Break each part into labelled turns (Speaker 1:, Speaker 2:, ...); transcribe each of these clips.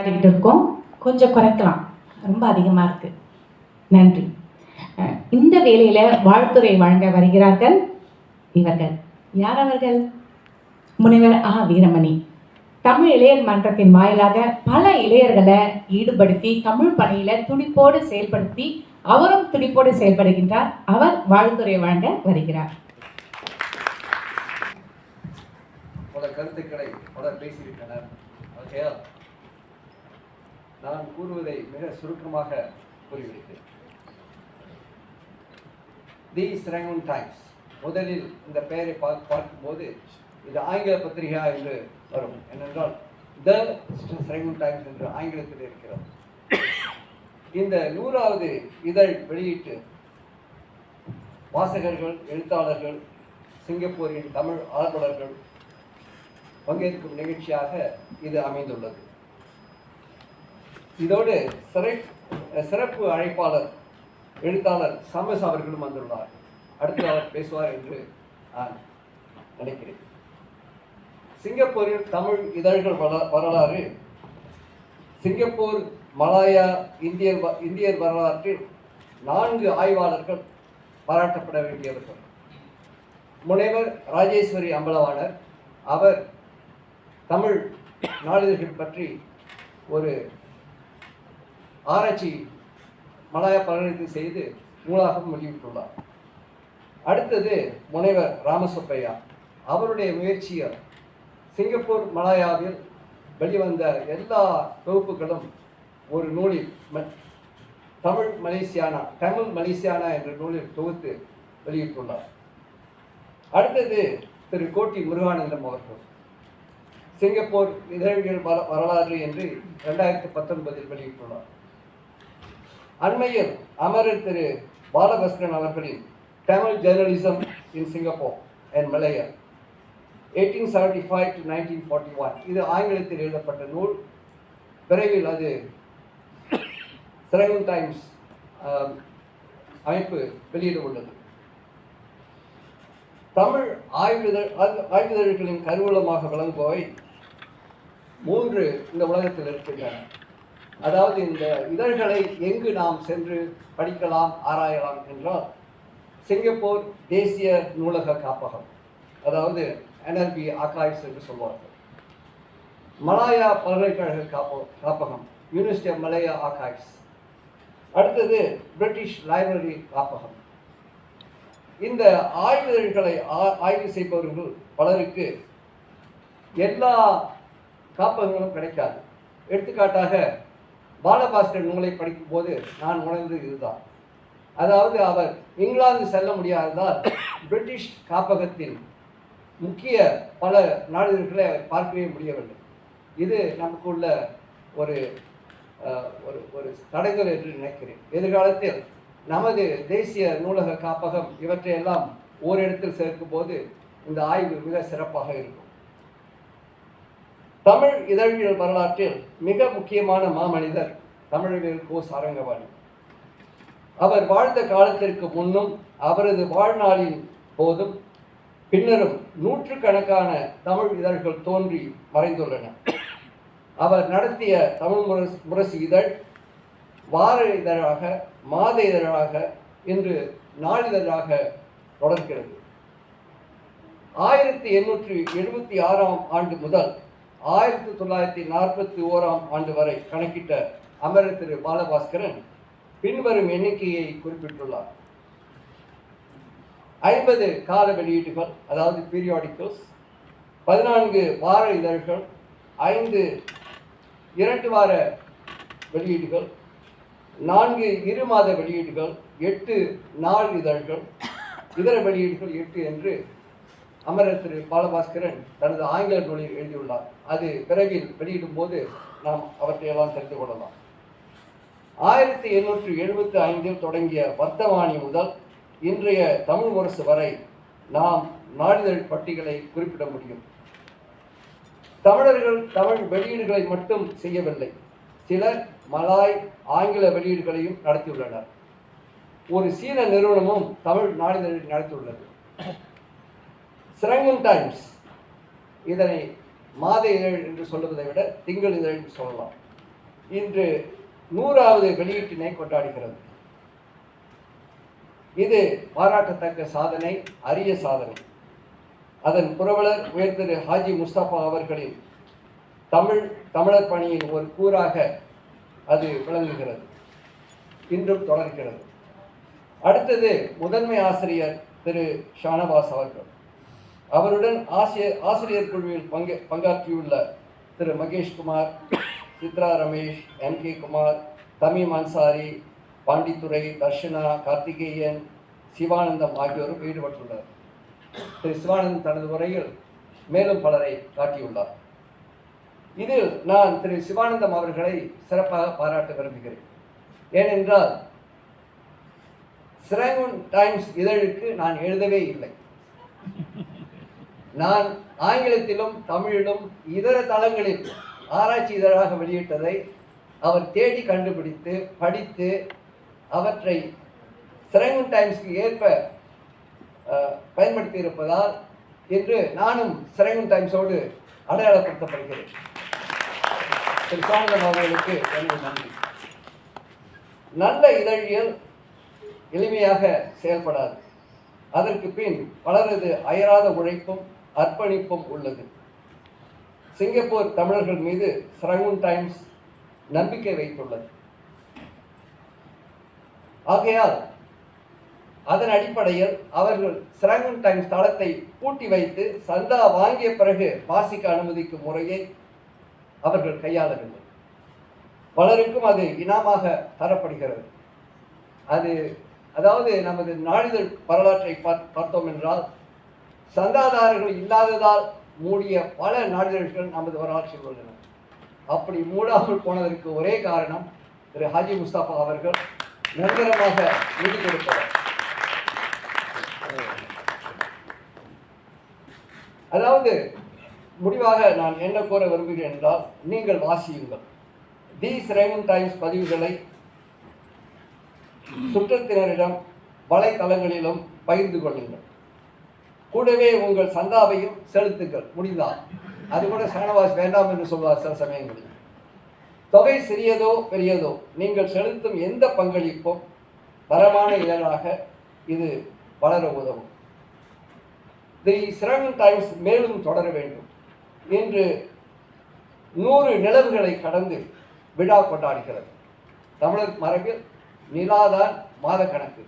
Speaker 1: விளையாடிக்கிட்டு இருக்கோம். கொஞ்சம் குறைக்கலாம். ரொம்ப அதிகமாக இருக்கு. நன்றி. இந்த வேலையில் வாழ்த்துறை வழங்க வருகிறார்கள் இவர்கள். யார் அவர்கள்? முனைவர் ஆ. வீரமணி. தமிழ் இளையர் மன்றத்தின் வாயிலாக பல இளையர்களை ஈடுபடுத்தி தமிழ் பணியில் துடிப்போடு செயல்படுத்தி அவரும் துடிப்போடு செயல்படுகின்றார். அவர் வாழ்த்துறை வழங்க வருகிறார்.
Speaker 2: பல கருத்துக்களை பலர் பேசியிருக்கிறார் ஓகே நான் கூறுவதை மிக சுருக்கமாக கூறிவிடுகிறேன். தி ஸ்ரங்கன் டைம்ஸ் முதலில் இந்த பெயரை பார்க்க பார்க்கும்போது இது ஆங்கில பத்திரிகா என்று வரும். ஏனென்றால் த ஸ்ரங்கன் டைம்ஸ் என்று ஆங்கிலத்தில் இருக்கிறது. இந்த நூறாவது இதழ் வெளியீட்டு வாசகர்கள் எழுத்தாளர்கள் சிங்கப்பூரின் தமிழ் ஆர்வலர்கள் பங்கேற்கும் நிகழ்ச்சியாக இது அமைந்துள்ளது. இதோடு சிறை சிறப்பு அழைப்பாளர் எழுத்தாளர் சாமஸ் அவர்களும் வந்துள்ளார். அடுத்த அவர் பேசுவார் என்று நான் நினைக்கிறேன். சிங்கப்பூரில் தமிழ் இதழ்கள் வரலாறு சிங்கப்பூர் மலாயா இந்தியர் வ- இந்தியர் வரலாற்றில் நான்கு ஆய்வாளர்கள் பாராட்டப்பட வேண்டியவர்கள் முனைவர் ராஜேஸ்வரி அம்பலவாணர். அவர் தமிழ் நாளிதழ்கள் பற்றி ஒரு ஆராய்ச்சி மலாயா பலனீத்து செய்து நூலாகவும் வெளியிட்டுள்ளார். அடுத்தது முனைவர் ராமசுப்பையா. அவருடைய முயற்சியால் சிங்கப்பூர் மலாயாவில் வெளிவந்த எல்லா தொகுப்புகளும் ஒரு நூலில் ம- தமிழ் மலேசியானா தமிழ் மலேசியானா என்ற நூலில் தொகுத்து வெளியிட்டுள்ளார். அடுத்தது திரு கோட்டி முருகானந்தம் அவர்கள். சிங்கப்பூர் இதழ்கள் வர- வரலாறு என்று ரெண்டாயிரத்தி பத்தொன்பதில் வெளியிட்டுள்ளார். அண்மையில் அமரர் திரு பாலபஸ்கரன் அவர்களின் Tamil journalism in Singapore and Malaya eighteen seventy five to nineteen forty one இது ஆங்கிலத்தில் எழுதப்பட்ட நூல். விரைவில் அது சிரகன் டைம்ஸ் அமைப்பு வெளியிட உள்ளது தமிழ் ஆய்விதழ் ஆய்வு- ஆய்விதழ்களின் கருவூலமாக விளங்குபவை மூன்று இந்த உலகத்தில் இருக்கின்றன. அதாவது இந்த இதழ்களை எங்கு நாம் சென்று படிக்கலாம் ஆராயலாம் என்றால் சிங்கப்பூர் தேசிய நூலக காப்பகம் அதாவது என்எல்பி ஆர்கைவ்ஸ் என்று சொல்வார்கள். மலாயா பல்கலைக்கழக காப்ப காப்பகம் யூனிவர்சிட்டி ஆஃப் மலாயா ஆர்கைவ்ஸ் அடுத்தது பிரிட்டிஷ் லைப்ரரி காப்பகம். இந்த ஆய்விதழ்களை ஆ- ஆய்வு செய்பவர்கள் பலருக்கு எல்லா காப்பகங்களும் கிடைக்காது. எடுத்துக்காட்டாக பாலபாஸ்கர் நூலை படிக்கும்போது நான் உணர்ந்தது இதுதான். அதாவது அவர் இங்கிலாந்து செல்ல முடியாததால் பிரிட்டிஷ் காப்பகத்தின் முக்கிய பல நாளிதழ்களை அவர் பார்க்கவே முடியவில்லை. இது நமக்கு உள்ள ஒரு ஒரு ஒரு தடைகள் என்று நினைக்கிறேன். எதிர்காலத்தில் நமது தேசிய நூலக காப்பகம் இவற்றையெல்லாம் ஓரிடத்தில் சேர்க்கும் போது இந்த ஆய்வு மிக சிறப்பாக இருக்கும். தமிழ் இதழியல் வரலாற்றில் மிக முக்கியமான மாமனிதர் தமிழறிஞர் கோ சாரங்கபாணி அவர் வாழ்ந்த காலத்திற்கு முன்னும் அவரது வாழ்நாளின் போதும் பின்னரும் நூற்றுக்கணக்கான தமிழ் இதழ்கள் தோன்றி மறைந்துள்ளன. அவர் நடத்திய தமிழ் முரசு முரசு இதழ் வார இதழாக மாத இதழாக இன்று நாளிதழாக தொடர்கிறது. ஆயிரத்தி எண்ணூற்றி எழுபத்தி ஆறாம் ஆண்டு முதல் ஆயிரத்தி தொள்ளாயிரத்தி நாற்பத்தி ஓராம் ஆண்டு வரை கணக்கிட்ட அமரர் திரு பாலபாஸ்கரன் பின்வரும் எண்ணிக்கையை குறிப்பிட்டுள்ளார். ஐம்பது கால வெளியீடுகள் அதாவது பீரியாடிக்கல்ஸ் பதினான்கு வார இதழ்கள் ஐந்து இரண்டு வார வெளியீடுகள் நான்கு இரு மாத வெளியீடுகள் எட்டு நாள் இதழ்கள் இதர வெளியீடுகள் எட்டு என்று அமரர் திரு பாலபாஸ்கரன் தனது ஆங்கில நூலில் எழுதியுள்ளார். அது விரைவில் வெளியிடும் போது நாம் அவற்றையெல்லாம் தெரிந்து கொள்ளலாம். ஆயிரத்தி எண்ணூற்றி எழுபத்தி ஐந்தில் தொடங்கிய வர்த்தமானி முதல் இன்றைய தமிழ் முரசு வரை நாம் நாளிதழ் பட்டிகளை குறிப்பிட முடியும். தமிழர்கள் தமிழ் வெளியீடுகளை மட்டும் செய்யவில்லை. சிலர் மலாய் ஆங்கில வெளியீடுகளையும் நடத்தியுள்ளனர். ஒரு சீன நிறுவனமும் தமிழ் நாளிதழை நடத்தியுள்ளது. சிரங்கன் டைம்ஸ் இதனை மாத இதழ் என்று சொல்லுவதை விட திங்கள் இதழ் என்று சொல்லலாம். இன்று நூறாவது வெளியீட்டினை கொண்டாடுகிறது. இது பாராட்டத்தக்க சாதனை அரிய சாதனை. அதன் புரவலர் உயர் திரு ஹாஜி முஸ்தபா அவர்களின் தமிழ் தமிழர் பணியின் ஒரு கூறாக அது விளங்குகிறது. இன்றும் தொடர்கிறது. அடுத்தது முதன்மை ஆசிரியர் திரு ஷானவாஸ் அவர்கள். அவருடன் ஆசிரியர் ஆசிரியர் குழுவில் பங்கு பங்காற்றியுள்ள திரு மகேஷ்குமார் சித்ரா ரமேஷ் எம் கே குமார் தமீம் அன்சாரி பாண்டித்துரை தர்ஷனா கார்த்திகேயன் சிவானந்தம் ஆகியோரும் ஈடுபட்டுள்ளார் திரு சிவானந்தம் தனது உரையில் மேலும் பலரை காட்டியுள்ளார். இதில் நான் திரு சிவானந்தம் அவர்களை சிறப்பாக பாராட்ட விரும்புகிறேன். ஏனென்றால் சிரங்கன் டைம்ஸ் இதழுக்கு நான் எழுதவே இல்லை. நான் ஆங்கிலத்திலும் தமிழிலும் இதர தளங்களில் ஆராய்ச்சி இதழாக வெளியிட்டதை அவர் தேடி கண்டுபிடித்து படித்து அவற்றை சிரங்குன் டைம்ஸ்க்கு ஏற்ப பயன்படுத்தி இருப்பதால் இன்று நானும் சிரங்குன் டைம்ஸோடு அடையாளப்படுத்தப்படுகிறேன். திரு சாந்தம் அவர்களுக்கு எனது நன்றி. நல்ல இதழியல் எளிமையாக செயல்படாது. அதற்கு பின் பலரது அயராத உழைப்பும் அர்ப்பணிப்பும் உள்ளது. சிங்கப்பூர் தமிழர்கள் மீது சிரங்குன் டைம்ஸ் நம்பிக்கை வைத்துள்ளது. ஆகையால் அதன் அடிப்படையில் அவர்கள் சிராங்கன் டைம்ஸ் தளத்தை பூட்டி வைத்து சந்தா வாங்கிய பிறகு வாசிக்க அனுமதிக்கும் முறையை அவர்கள் கையாளவில்லை. பலருக்கும் அது இனமாக தரப்படுகிறது. அது அதாவது நமது நாளிதழ் வரலாற்றை பார்த்தோம் என்றால் சந்தாதாரர்கள் இல்லாததால் மூடிய பல நாளிதழ்கள் நமது வரலாற்றில் உள்ளன. அப்படி மூடாமல் போனதற்கு ஒரே காரணம் திரு ஹாஜி முஸ்தாபா அவர்கள் நிரந்தரமாக நிதி கொடுப்பவர் அதாவது முடிவாக நான் என்ன கூற விரும்புகிறேன் என்றால் நீங்கள் வாசியுங்கள். தி ரேமன் டைம்ஸ் பதிவுகளை சுற்றத்தினரிடம் வலைத்தளங்களிலும் பகிர்ந்து கொள்ளுங்கள். கூடவே உங்கள் சந்தாவையும் செலுத்துங்கள். முடிந்தால் அது கூட சரணவாஸ் வேண்டாம் என்று சொல்வார் சில சமயங்களில். தொகை சிறியதோ பெரியதோ நீங்கள் செலுத்தும் எந்த பங்களிப்பும் தரமான இதழாக இது வளர உதவும். தி சிரவன் டைம்ஸ் மேலும் தொடர வேண்டும். இன்று நூறு நிலவுகளை கடந்து விழா கொண்டாடுகிறது. தமிழர் மரபில் நிலாதான் மாத கணக்கு.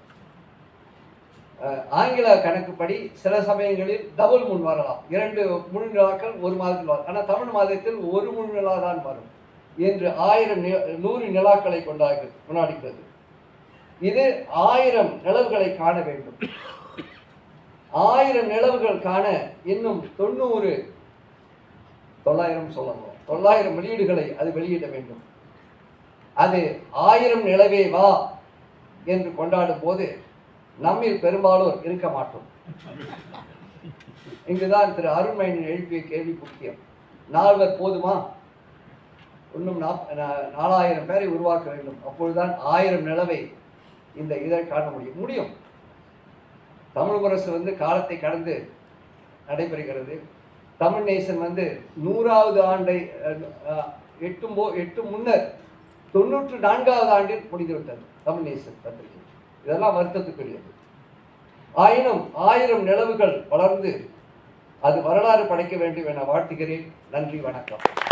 Speaker 2: ஆங்கில கணக்குப்படி சில சமயங்களில் டபுள் முன் வரலாம். இரண்டு முழு நிலாக்கள் ஒரு மாதத்தில் வரும். ஆனால் தமிழ் மாதத்தில் ஒரு முழு நிலா தான் வரும் என்று ஆயிரம் நூறு நிலாக்களை கொண்டாடு கொண்டாடுகிறது இது ஆயிரம் நிலவுகளை காண வேண்டும். ஆயிரம் நிலவுகள் காண இன்னும் தொண்ணூறு தொள்ளாயிரம் சொல்லணும். தொள்ளாயிரம் வெளியீடுகளை அது வெளியிட வேண்டும். அது ஆயிரம் நிலவே வா என்று கொண்டாடும் போது நம்மில் பெரும்பாலோர் இருக்க மாட்டோம். இங்குதான் திரு அருண்மையின் எழுப்பிய கேள்வி முக்கியம். நால்வர் போதுமா? இன்னும் நாப்- நாலாயிரம் பேரை உருவாக்க வேண்டும். அப்பொழுதுதான் ஆயிரம் நிலவை இந்த இதை காண முடியும். முடியும். தமிழ் முரசு வந்து காலத்தை கடந்து நடைபெறுகிறது. தமிழ் நேசன் வந்து நூறாவது ஆண்டை எட்டும் போ எட்டும் முன்னர் தொண்ணூற்று நான்காவது ஆண்டில் முடிந்துவிட்டது. தமிழ் நேசன் பத்திரிகை. இதெல்லாம் வருத்தத்துக்குரியது. ஆயினும் ஆயிரம் நிலவுகள் வளர்ந்து அது வரலாறு படைக்க வேண்டும் என வாழ்த்துகிறேன். நன்றி வணக்கம்.